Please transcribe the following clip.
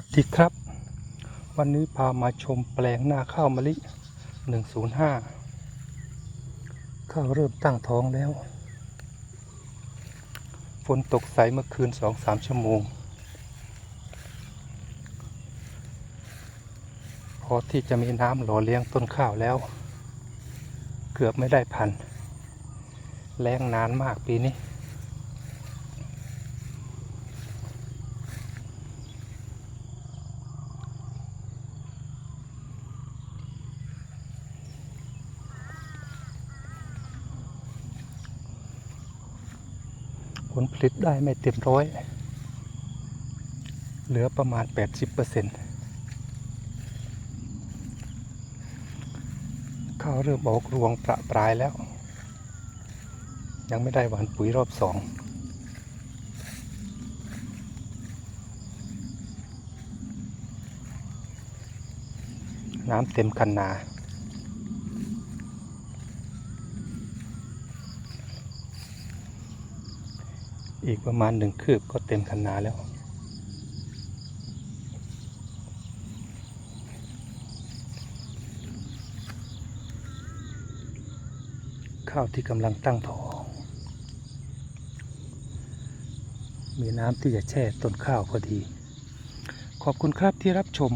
วัสดีครับ วันนี้พามาชมแปลงหน้าข้าวมะลิ 105 ข้าวเริ่มตั้งท้องแล้ว ฝนตกใสเมื่อคืน 2-3 ชั่วโมง พอที่จะมีน้ำหล่อเลี้ยงต้นข้าวแล้ว เกือบไม่ได้พัน แรงนานมากปีนี้ ลผลิตได้ไม่เต็มร้อย เหลือประมาณ 80%ข้าวเริ่มออกรวงประปรายแล้ว ยังไม่ได้หวานปุ๋ยรอบสองน้ำเต็มคันนา อีกประมาณหนึ่งคืบก็เต็มคันนาแล้ว ข้าวที่กำลังตั้งท้อง มีน้ำที่จะแช่ต้นข้าวพอดี ขอบคุณครับที่รับชม